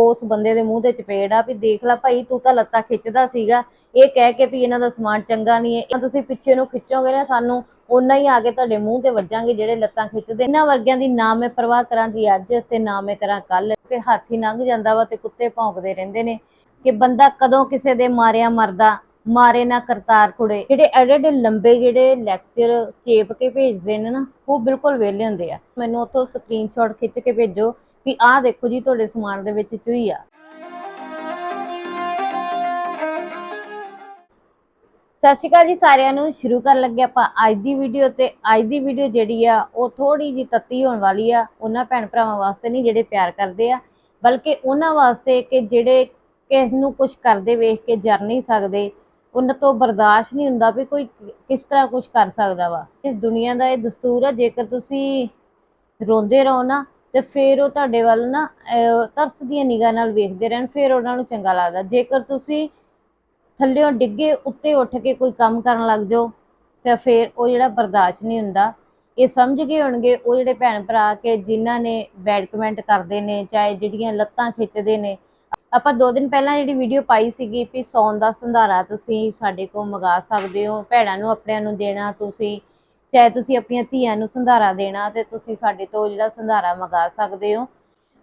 ਉਸ ਬੰਦੇ ਦੇ ਮੂੰਹ ਤੇ ਚਪੇੜ ਆ ਵੀ ਦੇਖ ਲੈ ਭਾਈ ਤੂੰ ਤਾਂ ਲੱਤਾਂ ਖਿੱਚਦਾ ਸੀਗਾ। ਇਹ ਕਹਿ ਕੇ ਵੀ ਇਹਨਾਂ ਦਾ ਸਮਾਨ ਚੰਗਾ ਨਹੀਂ ਹੈ। ਤੁਸੀਂ ਪਿੱਛੇ ਨੂੰ ਖਿੱਚੋਗੇ ਨਾ, ਸਾਨੂੰ ਉਹਨਾਂ ਹੀ ਆ ਕੇ ਤੁਹਾਡੇ ਮੂੰਹ ਤੇ ਵੱਜਾਂਗੇ ਜਿਹੜੇ ਲੱਤਾਂ ਖਿੱਚਦੇ। ਇਹਨਾਂ ਵਰਗਿਆਂ ਦੀ ਨਾ ਮੈਂ ਪਰਵਾਹ ਕਰਾਂ ਜੀ ਅੱਜ ਤੇ ਨਾ ਮੈਂ ਕਰਾਂ ਕੱਲ ਕਿ ਹਾਥੀ ਲੰਘ ਜਾਂਦਾ ਵਾ ਤੇ ਕੁੱਤੇ ਭੌਂਕਦੇ ਰਹਿੰਦੇ ਨੇ। ਕਿ ਬੰਦਾ ਕਦੋਂ ਕਿਸੇ ਦੇ ਮਾਰਿਆ ਮਰਦਾ, ਮਾਰੇ ਨਾ ਕਰਤਾਰ ਕੁੜੇ। ਜਿਹੜੇ ਐਡੇ ਐਡੇ ਲੰਬੇ ਜਿਹੜੇ ਲੈਕਚਰ ਚੇਪ ਕੇ ਭੇਜਦੇ ਨੇ ਨਾ, ਉਹ ਬਿਲਕੁਲ ਵਿਹਲੇ ਹੁੰਦੇ ਆ। ਮੈਨੂੰ ਉੱਥੋਂ ਸਕਰੀਨਸ਼ਾਟ ਖਿੱਚ ਕੇ ਭੇਜੋ। ਵੀ ਆਹ ਦੇਖੋ ਜੀ, ਤੁਹਾਡੇ ਸਮਾਨ ਦੇ ਵਿੱਚ ਚੂਈ ਆ। ਸਤਿ ਸ਼੍ਰੀ ਅਕਾਲ ਜੀ ਸਾਰਿਆਂ ਨੂੰ, ਸ਼ੁਰੂ ਕਰਨ ਲੱਗੇ ਆਪਾਂ ਅੱਜ ਦੀ ਵੀਡੀਓ ਤੇ। ਅੱਜ ਦੀ ਵੀਡੀਓ ਜਿਹੜੀ ਆ, ਉਹ ਥੋੜੀ ਜੀ ਤੱਤੀ ਹੋਣ ਵਾਲੀ ਆ। ਉਹਨਾਂ ਭੈਣ ਭਰਾਵਾਂ ਵਾਸਤੇ ਨਹੀਂ, ਜਿਹੜੇ ਪਿਆਰ ਕਰਦੇ ਆ। ਬਲਕਿ ਉਹਨਾਂ ਵਾਸਤੇ ਕਿ ਜਿਹੜੇ ਕਿਸ ਨੂੰ ਕੁਝ ਕਰਦੇ ਵੇਖ ਕੇ ਜਰ ਨਹੀਂ ਸਕਦੇ। ਉਹਨਾਂ ਤੋਂ ਬਰਦਾਸ਼ਤ ਨਹੀਂ ਹੁੰਦਾ ਵੀ ਕੋਈ ਕਿਸ ਤਰ੍ਹਾਂ ਕੁਝ ਕਰ ਸਕਦਾ ਵਾ। ਇਸ ਦੁਨੀਆ ਦਾ ਇਹ ਦਸਤੂਰ ਆ, ਜੇਕਰ ਤੁਸੀਂ ਰੋਂਦੇ ਰਹੋ ਨਾ ਤੇ ਫਿਰ ਉਹ ਤੁਹਾਡੇ ਵੱਲ ਨਾ ਤਰਸ ਦੀਆਂ ਨਿਗਾਹ ਨਾਲ ਵੇਖਦੇ ਰਹਿਣ, ਫਿਰ ਉਹਨਾਂ ਨੂੰ ਚੰਗਾ ਲੱਗਦਾ। ਜੇਕਰ ਤੁਸੀਂ ਥੱਲਿਓਂ ਡਿੱਗੇ ਉੱਤੇ ਉੱਠ ਕੇ ਕੋਈ ਕੰਮ ਕਰਨ ਲੱਗ ਜਾਓ, ਤੇ ਫਿਰ ਉਹ ਜਿਹੜਾ ਬਰਦਾਸ਼ਤ ਨਹੀਂ ਹੁੰਦਾ। ਇਹ ਸਮਝ ਗਏ ਹੋਣਗੇ ਉਹ ਜਿਹੜੇ ਭੈਣ ਭਰਾ ਕਿ ਜਿਨ੍ਹਾਂ ਨੇ ਬੈਡ ਕਮੈਂਟ ਕਰਦੇ ਨੇ, ਚਾਹੇ ਜਿਹੜੀਆਂ ਲੱਤਾਂ ਖਿੱਚਦੇ ਨੇ। ਆਪਾਂ ਦੋ ਦਿਨ ਪਹਿਲਾਂ ਜਿਹੜੀ ਵੀਡੀਓ ਪਾਈ ਸੀਗੀ ਵੀ ਸੌਣ ਦਾ ਸੰਧਾਰਾ ਤੁਸੀਂ ਸਾਡੇ ਕੋਲ ਮੰਗਾ ਸਕਦੇ ਹੋ, ਭੈਣਾਂ ਨੂੰ, ਆਪਣਿਆਂ ਨੂੰ ਦੇਣਾ ਤੁਸੀਂ। ਚਾਹੇ ਤੁਸੀਂ ਆਪਣੀਆਂ ਧੀਆਂ ਨੂੰ ਸੰਧਾਰਾ ਦੇਣਾ ਤੇ ਤੁਸੀਂ ਸਾਡੇ ਤੋਂ ਜਿਹੜਾ ਸੰਧਾਰਾ ਮੰਗਾ ਸਕਦੇ ਹੋ।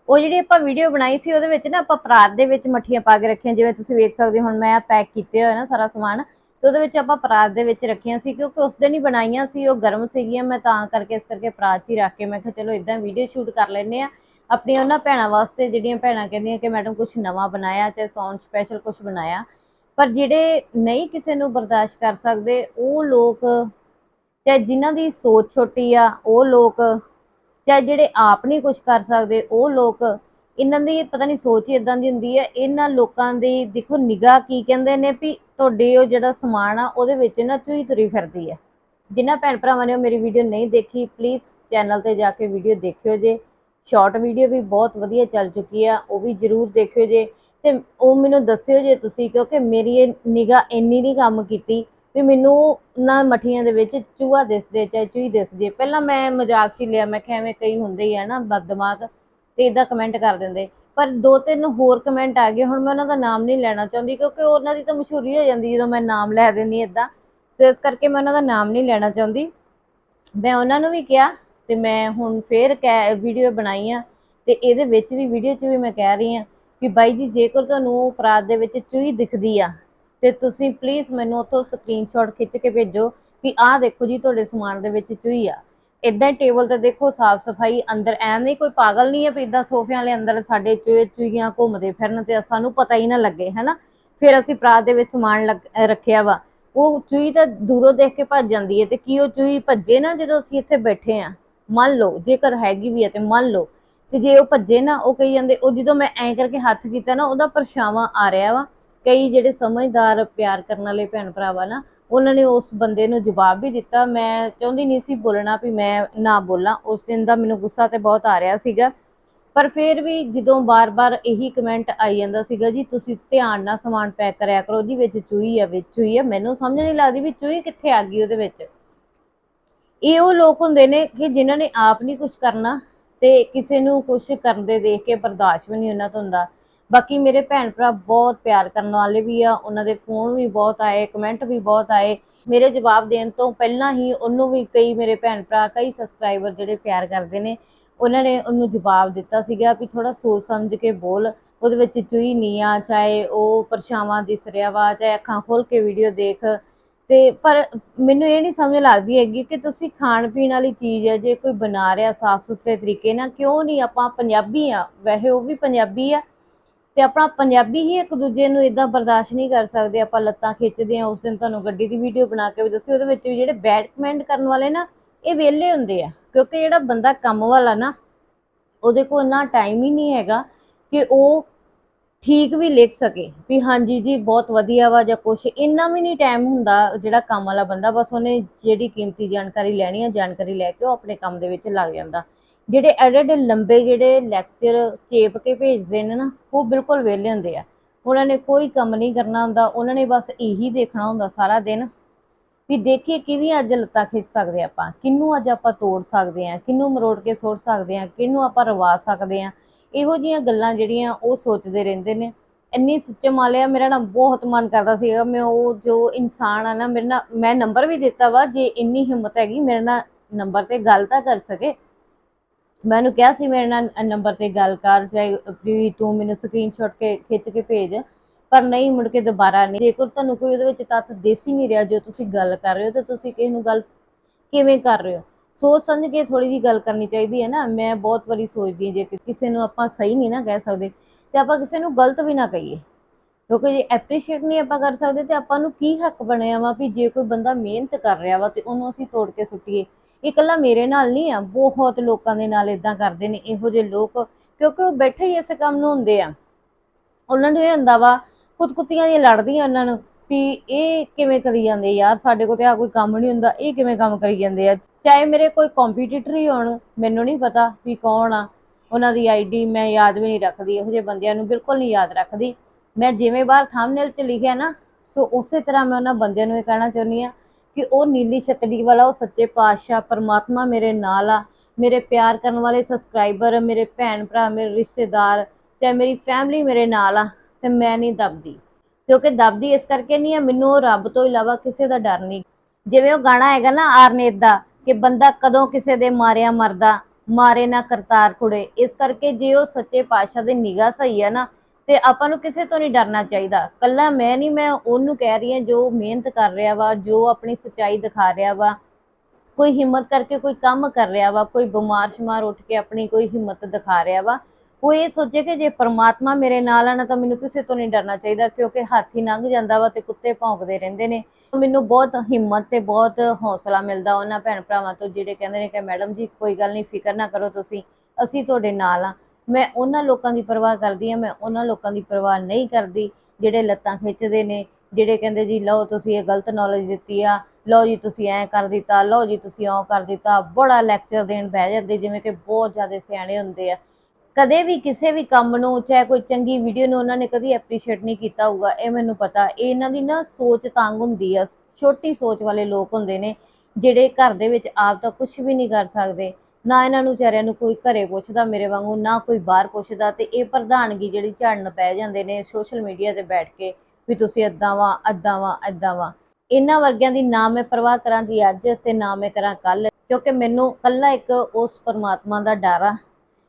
ਉਹ ਜਿਹੜੀ ਆਪਾਂ ਵੀਡੀਓ ਬਣਾਈ ਸੀ, ਉਹਦੇ ਵਿੱਚ ਨਾ ਆਪਾਂ ਪਰਾਤ ਦੇ ਵਿੱਚ ਮੱਠੀਆਂ ਪਾ ਕੇ ਰੱਖੀਆਂ, ਜਿਵੇਂ ਤੁਸੀਂ ਵੇਖ ਸਕਦੇ ਹੋ, ਹੁਣ ਮੈਂ ਪੈਕ ਕੀਤੇ ਹੋਏ ਨਾ ਸਾਰਾ ਸਮਾਨ, ਤੇ ਉਹਦੇ ਵਿੱਚ ਆਪਾਂ ਪਰਾਤ ਦੇ ਵਿੱਚ ਰੱਖੀਆਂ ਸੀ, ਕਿਉਂਕਿ ਉਸ ਦਿਨ ਹੀ ਬਣਾਈਆਂ ਸੀ, ਉਹ ਗਰਮ ਸੀਗੀਆਂ, ਮੈਂ ਤਾਂ ਕਰਕੇ ਇਸ ਕਰਕੇ ਪਰਾਤ 'ਚ ਹੀ ਰੱਖ ਕੇ ਮੈਂ ਕਿਹਾ ਚਲੋ ਇਦਾਂ ਵੀਡੀਓ ਸ਼ੂਟ ਕਰ ਲੈਂਦੇ ਆ ਆਪਣੀਆਂ ਉਹਨਾਂ ਭੈਣਾਂ ਵਾਸਤੇ ਜਿਹੜੀਆਂ ਭੈਣਾਂ ਕਹਿੰਦੀਆਂ ਕਿ ਮੈਡਮ ਕੁਝ ਨਵਾਂ ਬਣਾਇਆ, ਚਾਹੇ ਸੌਣ ਸਪੈਸ਼ਲ ਕੁਝ ਬਣਾਇਆ, ਪਰ ਜਿਹੜੇ ਨਹੀਂ ਕਿਸੇ ਨੂੰ ਬਰਦਾਸ਼ਤ ਕਰ ਸਕਦੇ, ਉਹ ਲੋਕ ਚਾਹੇ ਜਿਨ੍ਹਾਂ ਦੀ ਸੋਚ ਛੋਟੀ ਆ, ਉਹ ਲੋਕ, ਚਾਹੇ ਜਿਹੜੇ ਆਪ ਨਹੀਂ ਕੁਝ ਕਰ ਸਕਦੇ, ਉਹ ਲੋਕ ਇਹਨਾਂ ਦੀ ਪਤਾ ਨਹੀਂ ਸੋਚ ਹੀ ਇਦਾਂ ਦੀ ਹੁੰਦੀ ਹੈ ਇਹਨਾਂ ਲੋਕਾਂ ਦੀ ਦੇਖੋ ਨਿਗਾਹ ਕੀ ਕਹਿੰਦੇ ਨੇ ਵੀ ਤੁਹਾਡੇ ਉਹ ਜਿਹੜਾ ਸਮਾਨ ਆ, ਉਹਦੇ ਵਿੱਚ ਨਾ ਚੂਈ ਤੁਰੀ ਫਿਰਦੀ ਹੈ ਜਿਨ੍ਹਾਂ ਭੈਣ ਭਰਾਵਾਂ ਨੇ ਉਹ ਮੇਰੀ ਵੀਡੀਓ ਨਹੀਂ ਦੇਖੀ ਪਲੀਜ਼ ਚੈਨਲ ਤੇ ਜਾ ਕੇ ਵੀਡੀਓ ਦੇਖਿਓ ਜੇ। ਸ਼ਾਰਟ ਵੀਡੀਓ ਵੀ ਬਹੁਤ ਵਧੀਆ ਚੱਲ ਚੁੱਕੀ ਆ, ਉਹ ਵੀ ਜਰੂਰ ਦੇਖਿਓ ਜੇ। ਤੇ ਉਹ ਮੈਨੂੰ ਦੱਸਿਓ ਜੇ ਤੁਸੀਂ, ਕਿਉਂਕਿ ਮੇਰੀ ਇਹ ਨਿਗਾਹ ਇੰਨੀ ਨਹੀਂ ਕੰਮ ਕੀਤੀ। ਵੀ ਮੈਨੂੰ ਨਾ ਮਠੀਆਂ ਦੇ ਵਿੱਚ ਚੂਹਾ ਦਿਸ ਜੇ ਚਾਹੇ ਚੂਹੀ ਦਿਸ ਜੇ ਪਹਿਲਾਂ ਮੈਂ ਮਜ਼ਾਕ 'ਚ ਹੀ ਲਿਆ, ਮੈਂ ਕਿਹਾ ਐਵੇਂ ਕਈ ਹੁੰਦੇ ਹੀ ਆ ਨਾ, ਬਦਦਮਾਗ, ਤੇ ਇਦਾਂ ਕਮੈਂਟ ਕਰ ਦਿੰਦੇ। ਪਰ ਦੋ ਤਿੰਨ ਹੋਰ ਕਮੈਂਟ ਆ ਗਏ, ਹੁਣ ਮੈਂ ਉਹਨਾਂ ਦਾ ਨਾਮ ਨਹੀਂ ਲੈਣਾ ਚਾਹੁੰਦੀ, ਕਿਉਂਕਿ ਉਹਨਾਂ ਦੀ ਤਾਂ ਮਸ਼ਹੂਰੀ ਹੋ ਜਾਂਦੀ ਜਦੋਂ ਮੈਂ ਨਾਮ ਲੈ ਦਿੰਦੀ ਇਦਾਂ ਸੋ ਇਸ ਕਰਕੇ ਮੈਂ ਉਹਨਾਂ ਦਾ ਨਾਮ ਨਹੀਂ ਲੈਣਾ ਚਾਹੁੰਦੀ। ਮੈਂ ਉਹਨਾਂ ਨੂੰ ਵੀ ਕਿਹਾ, ਤੇ ਮੈਂ ਹੁਣ ਫੇਰ ਕਹਿ ਵੀਡੀਓ ਬਣਾਈ ਆ, ਤੇ ਇਹਦੇ ਵਿੱਚ ਵੀ ਵੀਡੀਓ 'ਚ ਵੀ ਮੈਂ ਕਹਿ ਰਹੀ ਆ ਕਿ ਬਾਈ ਜੀ, ਜੇਕਰ ਤੁਹਾਨੂੰ ਅਪਰਾਧ ਦੇ ਵਿੱਚ ਚੂਹੀ ਦਿਖਦੀ ਆ ਤੇ ਤੁਸੀਂ ਪਲੀਜ਼ ਮੈਨੂੰ ਉੱਥੋਂ ਸਕਰੀਨਸ਼ਾਟ ਖਿੱਚ ਕੇ ਭੇਜੋ ਵੀ ਆਹ ਦੇਖੋ ਜੀ ਤੁਹਾਡੇ ਸਮਾਨ ਦੇ ਵਿੱਚ ਚੂਹੀ ਆ। ਇਦਾਂ ਹੀ ਟੇਬਲ ਤੇ ਦੇਖੋ ਸਾਫ਼ ਸਫ਼ਾਈ ਅੰਦਰ ਐ ਨਹੀਂ ਕੋਈ ਪਾਗਲ ਨਹੀਂ ਹੈ ਵੀ ਇਦਾਂ ਸੋਫਿਆਂ ਦੇ ਅੰਦਰ ਸਾਡੇ ਚੂਹੇ ਚੂਹੀਆਂ ਘੁੰਮਦੇ ਫਿਰਨ ਤੇ ਸਾਨੂੰ ਪਤਾ ਹੀ ਨਾ ਲੱਗੇ, ਹੈਨਾ? ਫਿਰ ਅਸੀਂ ਪ੍ਰਾਤ ਦੇ ਵਿੱਚ ਸਮਾਨ ਲੱਗ- ਰੱਖਿਆ ਵਾ। ਉਹ ਚੂਹੀ ਤਾਂ ਦੂਰੋਂ ਦੇਖ ਕੇ ਭੱਜ ਜਾਂਦੀ ਹੈ ਤੇ ਕੀ ਉਹ ਚੂਹੀ ਭੱਜੇ ਨਾ ਜਦੋਂ ਅਸੀਂ ਇੱਥੇ ਬੈਠੇ ਆ ਮੰਨ ਲਓ, ਜੇਕਰ ਹੈਗੀ ਵੀ ਹੈ ਤੇ ਮੰਨ ਲਓ। ਤੇ ਜੇ ਉਹ ਭੱਜੇ ਨਾ, ਉਹ ਕਹੀ ਜਾਂਦੇ, ਉਹ ਜਦੋਂ ਮੈਂ ਐਂ ਕਰਕੇ ਹੱਥ ਕੀਤਾ ਨਾ, ਉਹਦਾ ਪਰਛਾਵਾਂ ਆ ਰਿਹਾ ਵਾ। ਕਈ ਜਿਹੜੇ ਸਮਝਦਾਰ ਪਿਆਰ ਕਰਨ ਵਾਲੇ ਭੈਣ ਭਰਾਵਾ ਨਾ, ਉਹਨਾਂ ਨੇ ਉਸ ਬੰਦੇ ਨੂੰ ਜਵਾਬ ਵੀ ਦਿੱਤਾ। ਮੈਂ ਚਾਹੁੰਦੀ ਨਹੀਂ ਸੀ ਬੋਲਣਾ ਵੀ ਮੈਂ ਨਾ ਬੋਲਾਂ। ਉਸ ਦਿਨ ਦਾ ਮੈਨੂੰ ਗੁੱਸਾ ਤੇ ਬਹੁਤ ਆ ਰਿਹਾ ਸੀਗਾ। ਪਰ ਫਿਰ ਵੀ ਜਦੋਂ ਬਾਰ-ਬਾਰ ਇਹੀ ਕਮੈਂਟ ਆਈ ਜਾਂਦਾ ਸੀਗਾ, ਜੀ, ਤੁਸੀਂ ਧਿਆਨ ਨਾਲ ਸਮਾਨ ਪੈਕ ਕਰਿਆ ਕਰੋ ਜੀ, ਵਿੱਚ ਚੂਹੀ ਆ, ਵਿੱਚ ਚੂਹੀ ਆ। ਮੈਨੂੰ ਸਮਝ ਨਹੀਂ ਲੱਗਦੀ ਵੀ ਚੂਹੀ ਕਿੱਥੇ ਆ ਗਈ ਉਹਦੇ ਵਿੱਚ। ਇਹ ਉਹ ਲੋਕ ਹੁੰਦੇ ਨੇ ਕਿ ਜਿਨ੍ਹਾਂ ਨੇ ਆਪ ਨਹੀਂ ਕੁਝ ਕਰਨਾ ਤੇ ਕਿਸੇ ਨੂੰ ਕੁਝ ਕਰਦੇ ਦੇਖ ਕੇ ਬਰਦਾਸ਼ਤ ਵੀ ਨਹੀਂ ਉਹਨਾਂ ਤੋਂ ਹੁੰਦਾ। ਬਾਕੀ ਮੇਰੇ ਭੈਣ ਭਰਾ ਬਹੁਤ ਪਿਆਰ ਕਰਨ ਵਾਲੇ ਵੀ ਆ, ਉਹਨਾਂ ਦੇ ਫੋਨ ਵੀ ਬਹੁਤ ਆਏ ਕਮੈਂਟ ਵੀ ਬਹੁਤ ਆਏ। ਮੇਰੇ ਜਵਾਬ ਦੇਣ ਤੋਂ ਪਹਿਲਾਂ ਹੀ ਉਹਨੂੰ ਵੀ ਕਈ ਮੇਰੇ ਭੈਣ ਭਰਾ, ਕਈ ਸਬਸਕ੍ਰਾਈਬਰ ਜਿਹੜੇ ਪਿਆਰ ਕਰਦੇ ਨੇ, ਉਹਨਾਂ ਨੇ ਉਹਨੂੰ ਜਵਾਬ ਦਿੱਤਾ ਸੀਗਾ ਵੀ ਥੋੜਾ ਸੋਚ ਸਮਝ ਕੇ ਬੋਲ। ਉਹਦੇ ਵਿੱਚ ਚੂਈ ਨਹੀਂ ਆ, ਚਾਹੇ ਉਹ ਪਰਛਾਵਾਂ ਦਿਸ ਰਿਹਾ ਵਾ, ਚਾਹੇ ਅੱਖਾਂ ਖੋਲ ਕੇ ਵੀਡੀਓ ਦੇਖ। ਤੇ ਪਰ ਮੈਨੂੰ ਇਹ ਨਹੀਂ ਸਮਝ ਲੱਗਦੀ ਹੈਗੀ ਕਿ ਤੁਸੀਂ ਖਾਣ ਪੀਣ ਵਾਲੀ ਚੀਜ਼ ਹੈ ਜੇ ਕੋਈ ਬਣਾ ਰਿਹਾ ਸਾਫ਼ ਸੁਥਰੇ ਤਰੀਕੇ ਨਾਲ, ਕਿਉਂ ਨਹੀਂ ਆਪਾਂ ਪੰਜਾਬੀ ਆ? ਵੈਸੇ ਉਹ ਵੀ ਪੰਜਾਬੀ ਆ ਤੇ ਆਪਣਾ ਪੰਜਾਬੀ ਹੀ ਇੱਕ ਦੂਜੇ ਨੂੰ ਇਦਾਂ ਬਰਦਾਸ਼ਤ ਨਹੀਂ ਕਰ ਸਕਦੇ, ਆਪਾਂ ਲੱਤਾਂ ਖਿੱਚਦੇ ਆ ਉਸ ਦਿਨ ਤੁਹਾਨੂੰ ਗੱਡੀ ਦੀ ਵੀਡੀਓ ਬਣਾ ਕੇ ਵੀ ਦੱਸੀ, ਉਹਦੇ ਵਿੱਚ ਵੀ ਜਿਹੜੇ ਬੈਡ ਕਮੈਂਟ ਕਰਨ ਵਾਲੇ ਨਾ, ਇਹ ਵਿਹਲੇ ਹੁੰਦੇ ਆ, ਕਿਉਂਕਿ ਜਿਹੜਾ ਬੰਦਾ ਕੰਮ ਵਾਲਾ ਨਾ, ਉਹਦੇ ਕੋਲ ਇੰਨਾ ਟਾਈਮ ਹੀ ਨਹੀਂ ਹੈਗਾ ਕਿ ਉਹ ਠੀਕ ਵੀ ਲਿਖ ਸਕੇ ਵੀ ਹਾਂਜੀ ਜੀ, ਬਹੁਤ ਵਧੀਆ ਵਾ ਜਾਂ ਕੁਛ, ਇੰਨਾ ਵੀ ਨਹੀਂ ਟਾਈਮ ਹੁੰਦਾ ਜਿਹੜਾ ਕੰਮ ਵਾਲਾ ਬੰਦਾ, ਬਸ ਉਹਨੇ ਜਿਹੜੀ ਕੀਮਤੀ ਜਾਣਕਾਰੀ ਲੈਣੀ ਹੈ ਜਾਣਕਾਰੀ ਲੈ ਕੇ ਉਹ ਆਪਣੇ ਕੰਮ ਦੇ ਵਿੱਚ ਲੱਗ ਜਾਂਦਾ। ਜਿਹੜੇ ਐਡੇ ਐਡੇ ਲੰਬੇ ਜਿਹੜੇ ਲੈਕਚਰ ਚੇਪ ਕੇ ਭੇਜਦੇ ਨੇ ਨਾ, ਉਹ ਬਿਲਕੁਲ ਵਿਹਲੇ ਹੁੰਦੇ ਆ। ਉਹਨਾਂ ਨੇ ਕੋਈ ਕੰਮ ਨਹੀਂ ਕਰਨਾ ਹੁੰਦਾ, ਉਹਨਾਂ ਨੇ ਬਸ ਇਹੀ ਦੇਖਣਾ ਹੁੰਦਾ ਸਾਰਾ ਦਿਨ ਵੀ ਦੇਖੀਏ ਕਿਹਦੀਆਂ ਅੱਜ ਲੱਤਾਂ ਖਿੱਚ ਸਕਦੇ ਆਪਾਂ, ਕਿਹਨੂੰ ਅੱਜ ਆਪਾਂ ਤੋੜ ਸਕਦੇ ਆ ਕਿਹਨੂੰ ਮਰੋੜ ਕੇ ਸੁੱਟ ਸਕਦੇ ਆ ਕਿਹਨੂੰ ਆਪਾਂ ਰਵਾ ਸਕਦੇ ਆ ਇਹੋ ਜੀਆਂ ਗੱਲਾਂ ਜਿਹੜੀਆਂ ਉਹ ਸੋਚਦੇ ਰਹਿੰਦੇ ਨੇ। ਇੰਨੀ ਸੱਚੇ ਮਾਲਿਆ ਮੇਰਾ ਨਾ ਬਹੁਤ ਮਨ ਕਰਦਾ ਸੀਗਾ, ਮੈਂ ਉਹ ਜੋ ਇਨਸਾਨ ਆ ਨਾ, ਮੇਰੇ ਨਾਲ ਮੈਂ ਨੰਬਰ ਵੀ ਦਿੱਤਾ ਵਾ, ਜੇ ਇੰਨੀ ਹਿੰਮਤ ਹੈਗੀ, ਮੇਰੇ ਨਾਲ ਨੰਬਰ ਤੇ ਗੱਲ ਤਾਂ ਕਰ ਸਕੇ। ਮੈਂ ਉਹਨੂੰ ਕਿਹਾ ਸੀ ਮੇਰੇ ਨਾਲ ਨੰਬਰ ਤੇ ਗੱਲ ਕਰ, ਚਾਹੇ ਵੀ ਤੂੰ ਮੈਨੂੰ ਸਕਰੀਨਸ਼ਾਟ ਕੇ ਖਿੱਚ ਕੇ ਭੇਜ, ਪਰ ਨਹੀਂ ਮੁੜ ਕੇ ਦੁਬਾਰਾ ਨਹੀਂ। ਜੇਕਰ ਤੁਹਾਨੂੰ ਕੋਈ ਉਹਦੇ ਵਿੱਚ ਤੱਥ ਦੇਸੀ ਨਹੀਂ ਰਿਹਾ, ਜੋ ਤੁਸੀਂ ਗੱਲ ਕਰ ਰਹੇ ਹੋ, ਤਾਂ ਤੁਸੀਂ ਕਿਸੇ ਨੂੰ ਗੱਲ ਕਿਵੇਂ ਕਰ ਰਹੇ ਹੋ? ਸੋਚ ਸਮਝ ਕੇ ਥੋੜੀ ਜੀ ਗੱਲ ਕਰਨੀ ਚਾਹੀਦੀ ਹੈ ਨਾ। ਮੈਂ ਬਹੁਤ ਵਾਰੀ ਸੋਚਦੀ ਹਾਂ ਜੇ ਕਿਸੇ ਨੂੰ ਆਪਾਂ ਸਹੀ ਨਹੀਂ ਨਾ ਕਹਿ ਸਕਦੇ, ਤੇ ਆਪਾਂ ਕਿਸੇ ਨੂੰ ਗਲਤ ਵੀ ਨਾ ਕਹੀਏ। ਕਿਉਂਕਿ ਜੇ ਐਪਰੀਸ਼ੀਏਟ ਨਹੀਂ ਆਪਾਂ ਕਰ ਸਕਦੇ, ਤੇ ਆਪਾਂ ਨੂੰ ਕੀ ਹੱਕ ਬਣਿਆ ਵਾ ਵੀ ਜੇ ਕੋਈ ਬੰਦਾ ਮਿਹਨਤ ਕਰ ਰਿਹਾ ਵਾ, ਤੇ ਉਹਨੂੰ ਅਸੀਂ ਤੋੜ ਕੇ ਸੁੱਟੀਏ। ਇਹ ਇਕੱਲਾ ਮੇਰੇ ਨਾਲ ਨਹੀਂ ਆ, ਬਹੁਤ ਲੋਕਾਂ ਦੇ ਨਾਲ ਇਦਾਂ ਕਰਦੇ ਨੇ, ਇਹੋ ਜਿਹੇ ਲੋਕ, ਕਿਉਂਕਿ ਉਹ ਬੈਠੇ ਹੀ ਇਸ ਕੰਮ ਨੂੰ ਹੁੰਦੇ ਆ। ਉਹਨਾਂ ਨੂੰ ਇਹ ਹੁੰਦਾ ਵਾ ਕੁੱਤਕੁੱਤੀਆਂ ਦੀਆਂ ਲੜਦੀਆਂ ਉਹਨਾਂ ਨੂੰ, ਵੀ ਇਹ ਕਿਵੇਂ ਕਰੀ ਜਾਂਦੇ ਯਾਰ, ਸਾਡੇ ਕੋਲ ਤੇ ਆ ਕੋਈ ਕੰਮ ਨਹੀਂ ਹੁੰਦਾ, ਇਹ ਕਿਵੇਂ ਕੰਮ ਕਰੀ ਜਾਂਦੇ ਆ। ਚਾਹੇ ਮੇਰੇ ਕੋਈ ਕੰਪੀਟੀਟਰ ਹੀ ਹੋਣ, ਮੈਨੂੰ ਨਹੀਂ ਪਤਾ ਵੀ ਕੌਣ ਆ। ਉਹਨਾਂ ਦੀ ਆਈਡੀ ਮੈਂ ਯਾਦ ਵੀ ਨਹੀਂ ਰੱਖਦੀ, ਇਹੋ ਜਿਹੇ ਬੰਦਿਆਂ ਨੂੰ ਬਿਲਕੁਲ ਨਹੀਂ ਯਾਦ ਰੱਖਦੀ। ਮੈਂ ਜਿਵੇਂ ਬਾਹਰ ਥੰਬਨੇਲ 'ਚ ਲਿਖਿਆ ਨਾ, ਸੋ ਉਸੇ ਤਰ੍ਹਾਂ ਮੈਂ ਉਹਨਾਂ ਬੰਦਿਆਂ ਨੂੰ ਇਹ ਕਹਿਣਾ ਚਾਹੁੰਦੀ ਆ ਕਿ ਉਹ ਨੀਲੀ ਛਤਰੀ ਵਾਲਾ, ਉਹ ਸੱਚੇ ਪਾਤਸ਼ਾਹ, ਪਰਮਾਤਮਾ ਮੇਰੇ ਨਾਲ ਆ, ਮੇਰੇ ਪਿਆਰ ਕਰਨ ਵਾਲੇ ਸਬਸਕ੍ਰਾਈਬਰ ਮੇਰੇ ਭੈਣ ਭਰਾ, ਮੇਰੇ ਰਿਸ਼ਤੇਦਾਰ, ਚਾਹੇ ਮੇਰੀ ਫੈਮਿਲੀ ਮੇਰੇ ਨਾਲ ਆ, ਤੇ ਮੈਂ ਨਹੀਂ ਦਬਦੀ। ਕਿਉਂਕਿ ਦਬਦੀ ਇਸ ਕਰਕੇ ਨਹੀਂ ਆ, ਮੈਨੂੰ ਉਹ ਰੱਬ ਤੋਂ ਇਲਾਵਾ ਕਿਸੇ ਦਾ ਡਰ ਨਹੀਂ। ਜਿਵੇਂ ਉਹ ਗਾਣਾ ਹੈਗਾ ਨਾ, ਆਰਨੇਤ ਦਾ, ਕਿ ਬੰਦਾ ਕਦੋਂ ਕਿਸੇ ਦੇ ਮਾਰਿਆ ਮਰਦਾ, ਮਾਰੇ ਨਾ ਕਰਤਾਰ ਕੁੜੇ, ਇਸ ਕਰਕੇ ਜੇ ਉਹ ਸੱਚੇ ਪਾਤਸ਼ਾਹ ਦੀ ਨਿਗਾਹ ਸਹੀ ਹੈ ਨਾ ਤੇ ਆਪਾਂ ਨੂੰ ਕਿਸੇ ਤੋਂ ਨਹੀਂ ਡਰਨਾ ਚਾਹੀਦਾ। ਕੱਲਾ ਮੈਂ ਨਹੀਂ, ਮੈਂ ਉਹਨੂੰ ਕਹਿ ਰਹੀ ਹਾਂ ਜੋ ਮਿਹਨਤ ਕਰ ਰਿਹਾ ਵਾ, ਜੋ ਆਪਣੀ ਸੱਚਾਈ ਦਿਖਾ ਰਿਹਾ ਵਾ। ਕੋਈ ਹਿੰਮਤ ਕਰਕੇ ਕੋਈ ਕੰਮ ਕਰ ਰਿਹਾ ਵਾ, ਕੋਈ ਬਿਮਾਰ ਸ਼ਮਾਰ ਉੱਠ ਕੇ ਆਪਣੀ ਕੋਈ ਹਿੰਮਤ ਦਿਖਾ ਰਿਹਾ ਵਾ। ਉਹ ਇਹ ਸੋਚੇ ਕਿ ਜੇ ਪਰਮਾਤਮਾ ਮੇਰੇ ਨਾਲ ਆ ਨਾ ਤਾਂ ਮੈਨੂੰ ਕਿਸੇ ਤੋਂ ਨਹੀਂ ਡਰਨਾ ਚਾਹੀਦਾ, ਕਿਉਂਕਿ ਹਾਥੀ ਲੰਘ ਜਾਂਦਾ ਵਾ ਤੇ ਕੁੱਤੇ ਭੌਂਕਦੇ ਰਹਿੰਦੇ ਨੇ। ਮੈਨੂੰ ਬਹੁਤ ਹਿੰਮਤ ਤੇ ਬਹੁਤ ਹੌਸਲਾ ਮਿਲਦਾ ਉਹਨਾਂ ਭੈਣ ਭਰਾਵਾਂ ਤੋਂ, ਜਿਹੜੇ ਕਹਿੰਦੇ ਨੇ ਕਿ, ਮੈਡਮ ਜੀ, ਕੋਈ ਗੱਲ ਨਹੀਂ, ਫਿਕਰ ਨਾ ਕਰੋ ਤੁਸੀਂ, ਅਸੀਂ ਤੁਹਾਡੇ ਨਾਲ ਆ। ਮੈਂ ਉਹਨਾਂ ਲੋਕਾਂ ਦੀ ਪਰਵਾਹ ਕਰਦੀ ਆ ਮੈਂ ਉਹਨਾਂ ਲੋਕਾਂ ਦੀ ਪਰਵਾਹ ਨਹੀਂ ਕਰਦੀ ਜਿਹੜੇ ਲੱਤਾਂ ਖਿੱਚਦੇ ਨੇ, ਜਿਹੜੇ ਕਹਿੰਦੇ ਜੀ, ਲਓ ਤੁਸੀਂ ਇਹ ਗਲਤ ਨੌਲੇਜ ਦਿੱਤੀ ਆ, ਲਓ ਜੀ ਤੁਸੀਂ ਐਂ ਕਰ ਦਿੱਤਾ, ਲਓ ਜੀ ਤੁਸੀਂ ਉਹ ਕਰ ਦਿੱਤਾ, ਬੜਾ ਲੈਕਚਰ ਦੇਣ ਬਹਿ ਜਾਂਦੇ, ਜਿਵੇਂ ਕਿ ਬਹੁਤ ਜ਼ਿਆਦਾ ਸਿਆਣੇ ਹੁੰਦੇ ਆ। ਕਦੇ ਵੀ ਕਿਸੇ ਵੀ ਕੰਮ ਨੂੰ, ਚਾਹੇ ਕੋਈ ਚੰਗੀ ਵੀਡੀਓ ਨੂੰ ਉਹਨਾਂ ਨੇ ਕਦੀ ਐਪਰੀਸ਼ੀਏਟ ਨਹੀਂ ਕੀਤਾ ਹੋਊਗਾ, ਇਹ ਮੈਨੂੰ ਪਤਾ, ਇਹ ਇਹਨਾਂ ਦੀ ਨਾ ਸੋਚ ਤੰਗ ਹੁੰਦੀ ਆ, ਛੋਟੀ ਸੋਚ ਵਾਲੇ ਲੋਕ ਹੁੰਦੇ ਨੇ, ਜਿਹੜੇ ਘਰ ਦੇ ਵਿੱਚ ਆਪ ਤਾਂ ਕੁਝ ਵੀ ਨਹੀਂ ਕਰ ਸਕਦੇ। ਨਾ ਇਹਨਾਂ ਨੂੰ ਵਿਚਾਰਿਆਂ ਨੂੰ ਕੋਈ ਘਰੇ ਪੁੱਛਦਾ, ਮੇਰੇ ਵਾਂਗੂ ਨਾ ਕੋਈ ਬਾਹਰ ਪੁੱਛਦਾ ਤੇ ਇਹ ਪ੍ਰਧਾਨਗੀ ਜਿਹੜੀ ਝੜਨ ਪੈ ਜਾਂਦੇ ਨੇ ਸੋਸ਼ਲ ਮੀਡੀਆ ਤੇ ਬੈਠ ਕੇ ਵੀ ਤੁਸੀਂ ਏਦਾਂ ਵਾਂ ਏਦਾਂ ਵਾਂ ਏਦਾਂ ਵਾਂ। ਇਹਨਾਂ ਵਰਗਿਆਂ ਦੀ ਨਾ ਮੈਂ ਪਰਵਾਹ ਕਰਾਂ ਜੀ ਅੱਜ ਤੇ ਨਾ ਮੈਂ ਕਰਾਂ ਕੱਲ ਕਿਉਂਕਿ ਮੈਨੂੰ ਕੱਲਾ ਇੱਕ ਉਸ ਪਰਮਾਤਮਾ ਦਾ ਡਰ ਆ।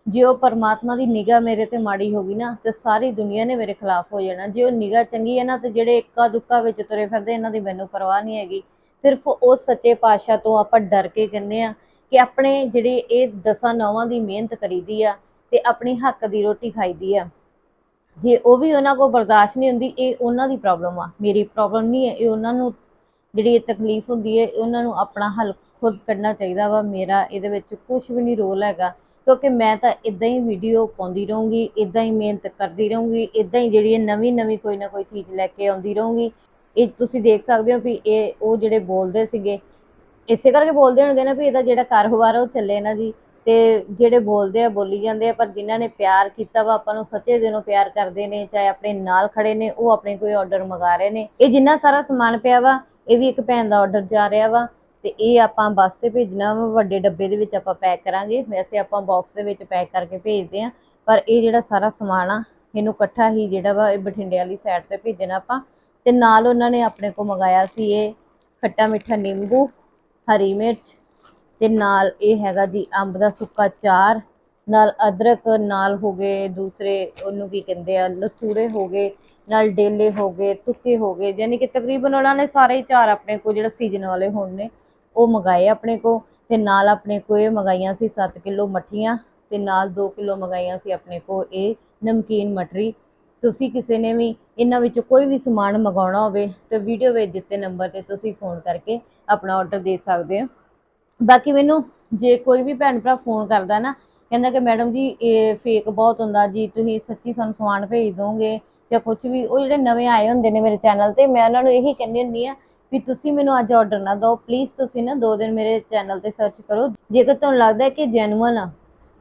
ਜੇ ਉਹ ਪਰਮਾਤਮਾ ਦੀ ਨਿਗਾਹ ਮੇਰੇ ਤੇ ਮਾੜੀ ਹੋ ਗਈ ਨਾ ਤੇ ਸਾਰੀ ਦੁਨੀਆ ਨੇ ਮੇਰੇ ਖਿਲਾਫ ਹੋ ਜਾਣਾ। ਜੇ ਉਹ ਨਿਗਾਹ ਚੰਗੀ ਹੈ ਨਾ ਤੇ ਜਿਹੜੇ ਇੱਕਾ ਦੁੱਕਾ ਵਿੱਚ ਤੁਰੇ ਫਿਰਦੇ, ਇਹਨਾਂ ਦੀ ਮੈਨੂੰ ਪਰਵਾਹ ਨਹੀਂ ਹੈਗੀ। ਸਿਰਫ ਉਸ ਸੱਚੇ ਪਾਤਸ਼ਾਹ ਤੋਂ ਆਪਾਂ ਡਰ ਕੇ ਕਹਿੰਦੇ ਆ ਕਿ ਆਪਣੇ ਜਿਹੜੇ ਇਹ ਦਸਾਂ ਨੌਵਾਂ ਦੀ ਮਿਹਨਤ ਕਰੀਦੀ ਆ ਤੇ ਆਪਣੀ ਹੱਕ ਦੀ ਰੋਟੀ ਖਾਈਦੀ ਆ। ਜੇ ਉਹ ਵੀ ਉਹਨਾਂ ਕੋਲ ਬਰਦਾਸ਼ਤ ਨਹੀਂ ਹੁੰਦੀ, ਇਹ ਉਹਨਾਂ ਦੀ ਪ੍ਰੋਬਲਮ ਆ। ਮੇਰੀ ਪ੍ਰੋਬਲਮ ਨਹੀਂ ਹੈ, ਇਹ ਉਹਨਾਂ ਨੂੰ ਜਿਹੜੀ ਇਹ ਤਕਲੀਫ ਹੁੰਦੀ ਹੈ ਉਹਨਾਂ ਨੂੰ ਆਪਣਾ ਹੱਲ ਖੁਦ ਕੱਢਣਾ ਚਾਹੀਦਾ ਵਾ। ਮੇਰਾ ਇਹਦੇ ਵਿੱਚ ਕੁਝ ਵੀ ਨਹੀਂ ਰੋਲ ਹੈਗਾ, ਕਿਉਂਕਿ ਮੈਂ ਤਾਂ ਇਦਾਂ ਹੀ ਵੀਡੀਓ ਪਾਉਂਦੀ ਰਹੂੰਗੀ ਇਦਾਂ ਹੀ ਮਿਹਨਤ ਕਰਦੀ ਰਹੂੰਗੀ ਇਦਾਂ ਹੀ ਜਿਹੜੀ ਨਵੀਂ ਨਵੀਂ ਕੋਈ ਨਾ ਕੋਈ ਚੀਜ਼ ਲੈ ਕੇ ਆਉਂਦੀ ਰਹੂੰਗੀ। ਇਹ ਤੁਸੀਂ ਦੇਖ ਸਕਦੇ ਹੋ ਵੀ ਇਹ ਉਹ ਜਿਹੜੇ ਬੋਲਦੇ ਸੀਗੇ ਇਸੇ ਕਰਕੇ ਬੋਲਦੇ ਹੋਣਗੇ ਨਾ ਵੀ ਇਹਦਾ ਜਿਹੜਾ ਕਾਰੋਬਾਰ ਆ ਉਹ ਚੱਲੇ ਨਾ ਜੀ। ਤੇ ਜਿਹੜੇ ਬੋਲਦੇ ਆ, ਬੋਲੀ ਜਾਂਦੇ ਆ, ਪਰ ਜਿਨ੍ਹਾਂ ਨੇ ਪਿਆਰ ਕੀਤਾ ਵਾ, ਆਪਾਂ ਨੂੰ ਸੱਚੇ ਦਿਲੋਂ ਪਿਆਰ ਕਰਦੇ ਨੇ, ਚਾਹੇ ਆਪਣੇ ਨਾਲ ਖੜੇ ਨੇ, ਉਹ ਆਪਣੇ ਕੋਈ ਆਰਡਰ ਮੰਗਾ ਰਹੇ ਨੇ। ਇਹ ਜਿੰਨਾ ਸਾਰਾ ਸਮਾਨ ਪਿਆ ਵਾ, ਇਹ ਵੀ ਇੱਕ ਭੈਣ ਦਾ ਆਰਡਰ ਜਾ ਰਿਹਾ ਵਾ। ਤੇ ਇਹ ਆਪਾਂ ਬੱਸ ਤੇ ਭੇਜਣਾ ਵਾ, ਵੱਡੇ ਡੱਬੇ ਦੇ ਵਿੱਚ ਆਪਾਂ ਪੈਕ ਕਰਾਂਗੇ। ਵੈਸੇ ਆਪਾਂ ਬਾਕਸ ਦੇ ਵਿੱਚ ਪੈਕ ਕਰਕੇ ਭੇਜਦੇ ਆ, ਪਰ ਇਹ ਜਿਹੜਾ ਸਾਰਾ ਸਮਾਨ ਆ, ਇਹਨੂੰ ਇਕੱਠਾ ਹੀ ਜਿਹੜਾ ਵਾ, ਇਹ ਬਠਿੰਡੇ ਵਾਲੀ ਸਾਈਡ ਤੇ ਭੇਜਣਾ ਆਪਾਂ। ਤੇ ਨਾਲ ਉਹਨਾਂ ਨੇ ਆਪਣੇ ਕੋ ਮੰਗਾਇਆ ਸੀ ਇਹ ਖੱਟਾ ਮਿੱਠਾ ਨਿੰਬੂ। ਹਰੀ ਮਿਰਚ ਤੇ ਨਾਲ ਇਹ ਹੈਗਾ ਜੀ ਅੰਬ ਦਾ ਸੁੱਕਾ ਚਾਰ, ਨਾਲ ਅਦਰਕ ਨਾਲ ਹੋ ਗਏ ਦੂਸਰੇ ਉਹਨੂੰ ਕੀ ਕਹਿੰਦੇ ਆ, ਲਸੂੜੇ ਹੋ ਗਏ, ਨਾਲ ਡੇਲੇ ਹੋ ਗਏ, ਤੁੱਕੇ ਹੋ ਗਏ ਯਾਨੀ ਕਿ ਤਕਰੀਬਨ ਉਹਨਾਂ ਨੇ ਸਾਰੇ ਹੀ ਚਾਰ ਆਪਣੇ ਕੋ ਜਿਹੜਾ ਸੀਜ਼ਨ ਵਾਲੇ ਹੁਣ ਨੇ, ਉਹ ਮੰਗਾਏ ਆਪਣੇ ਕੋ ਤੇ ਨਾਲ ਆਪਣੇ ਕੋ ਇਹ ਮੰਗਾਈਆਂ ਸੀ 7 ਕਿਲੋ ਮੱਠੀਆਂ ਤੇ ਨਾਲ 2 ਕਿਲੋ ਮੰਗਾਈਆਂ ਸੀ ਆਪਣੇ ਕੋ ਇਹ ਨਮਕੀਨ ਮਟਰੀ। ਤੁਸੀਂ ਕਿਸੇ ਨੇ ਵੀ ਇਹਨਾਂ ਵਿੱਚੋਂ ਕੋਈ ਵੀ ਸਮਾਨ ਮੰਗਾਉਣਾ ਹੋਵੇ ਤਾਂ ਵੀਡੀਓ ਵਿੱਚ ਦਿੱਤੇ ਨੰਬਰ ਤੇ ਤੁਸੀਂ ਫੋਨ ਕਰਕੇ ਆਪਣਾ ਆਰਡਰ ਦੇ ਸਕਦੇ ਹੋ। ਬਾਕੀ ਮੈਨੂੰ ਜੇ ਕੋਈ ਵੀ ਭੈਣ ਭਰਾ ਫੋਨ ਕਰਦਾ ਨਾ, ਕਹਿੰਦਾ ਕਿ ਮੈਡਮ ਜੀ, ਇਹ ਫੇਕ ਬਹੁਤ ਹੁੰਦਾ ਜੀ, ਤੁਸੀਂ ਸੱਚੀ ਸਾਨੂੰ ਸਮਾਨ ਭੇਜ ਦੋਗੇ ਜਾਂ ਕੁਝ ਵੀ, ਉਹ ਜਿਹੜੇ ਨਵੇਂ ਆਏ ਹੁੰਦੇ ਨੇ ਮੇਰੇ ਚੈਨਲ ਤੇ, ਮੈਂ ਉਹਨਾਂ ਨੂੰ ਇਹੀ ਕਹਿੰਦੀ ਹੁੰਦੀ ਆ ਵੀ ਤੁਸੀਂ ਮੈਨੂੰ ਅੱਜ ਆਰਡਰ ਨਾ ਦਿਓ ਪਲੀਜ਼ ਤੁਸੀਂ ਨਾ ਦੋ ਦਿਨ ਮੇਰੇ ਚੈਨਲ ਤੇ ਸਰਚ ਕਰੋ। ਜੇਕਰ ਤੁਹਾਨੂੰ ਲੱਗਦਾ ਹੈ ਕਿ ਜੈਨੂਅਨ ਆ,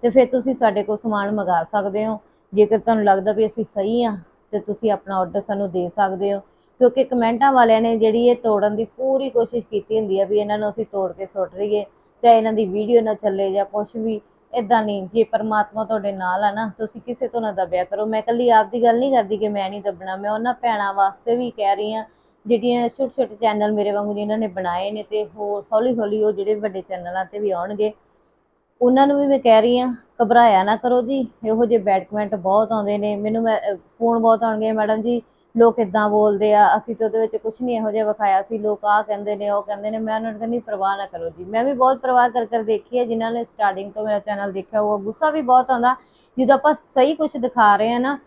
ਤੇ ਫਿਰ ਤੁਸੀਂ ਸਾਡੇ ਕੋਲ ਸਮਾਨ ਮੰਗਾ ਸਕਦੇ ਹੋ। ਜੇਕਰ ਤੁਹਾਨੂੰ ਲੱਗਦਾ ਵੀ ਅਸੀਂ ਸਹੀ ਆ ਤੇ ਤੁਸੀਂ ਆਪਣਾ ਆਰਡਰ ਸਾਨੂੰ ਦੇ ਸਕਦੇ ਹੋ। ਕਿਉਂਕਿ ਕਮੈਂਟਾਂ ਵਾਲਿਆਂ ਨੇ ਜਿਹੜੀ ਇਹ ਤੋੜਨ ਦੀ ਪੂਰੀ ਕੋਸ਼ਿਸ਼ ਕੀਤੀ ਹੁੰਦੀ ਹੈ ਵੀ ਇਹਨਾਂ ਨੂੰ ਅਸੀਂ ਤੋੜ ਕੇ ਸੁੱਟ ਰਹੀਏ ਚਾਹੇ ਇਹਨਾਂ ਦੀ ਵੀਡੀਓ ਨਾ ਚੱਲੇ ਜਾਂ ਕੁਝ ਵੀ ਇਦਾਂ ਨਹੀਂ। ਜੇ ਪਰਮਾਤਮਾ ਤੁਹਾਡੇ ਨਾਲ ਆ ਨਾ, ਤੁਸੀਂ ਕਿਸੇ ਤੋਂ ਨਾ ਦਬਿਆ ਕਰੋ। ਮੈਂ ਇਕੱਲੀ ਆਪ ਦੀ ਗੱਲ ਨਹੀਂ ਕਰਦੀ ਕਿ ਮੈਂ ਨਹੀਂ ਦੱਬਣਾ। ਮੈਂ ਉਹਨਾਂ ਭੈਣਾਂ ਵਾਸਤੇ ਵੀ ਕਹਿ ਰਹੀ ਹਾਂ, ਜਿਹੜੀਆਂ ਛੋਟੇ ਛੋਟੇ ਚੈਨਲ ਮੇਰੇ ਵਾਂਗੂ ਜਿਨ੍ਹਾਂ ਨੇ ਬਣਾਏ ਨੇ ਤੇ ਹੋਰ ਹੌਲੀ ਹੌਲੀ ਉਹ ਜਿਹੜੇ ਵੱਡੇ ਚੈਨਲਾਂ ਤੇ ਵੀ ਆਉਣਗੇ, ਉਹਨਾਂ ਨੂੰ ਵੀ ਮੈਂ ਕਹਿ ਰਹੀ ਹਾਂ ਘਬਰਾਇਆ ਨਾ ਕਰੋ ਜੀ, ਇਹੋ ਜਿਹੇ ਬੈਡ ਕਮੈਂਟ ਬਹੁਤ ਆਉਂਦੇ ਨੇ, ਮੈਨੂੰ ਮੈਂ ਫੋਨ ਬਹੁਤ ਆਉਣਗੇ, ਮੈਡਮ ਜੀ, ਲੋਕ ਇਦਾਂ ਬੋਲਦੇ ਆ, ਅਸੀਂ ਤਾਂ ਉਹਦੇ ਵਿੱਚ ਕੁਝ ਨਹੀਂ ਇਹੋ ਜਿਹਾ ਵਿਖਾਇਆ ਸੀ, ਲੋਕ ਆਹ ਕਹਿੰਦੇ ਨੇ, ਉਹ ਕਹਿੰਦੇ ਨੇ, ਮੈਂ ਉਹਨਾਂ ਨੂੰ ਕਹਿੰਦੀ ਪਰਵਾਹ ਨਾ ਕਰੋ ਜੀ। ਮੈਂ ਵੀ ਬਹੁਤ ਪਰਵਾਹ ਕਰ ਕਰ ਦੇਖੀ ਹੈ, ਜਿਨ੍ਹਾਂ ਨੇ ਸਟਾਰਟਿੰਗ ਤੋਂ ਮੇਰਾ ਚੈਨਲ ਦੇਖਿਆ, ਉਹ ਗੁੱਸਾ ਵੀ ਬਹੁਤ ਆਉਂਦਾ, ਜਦੋਂ ਆਪਾਂ ਸਹੀ ਕੁਝ ਦਿਖਾ ਰਹੇ ਆ ਨਾ,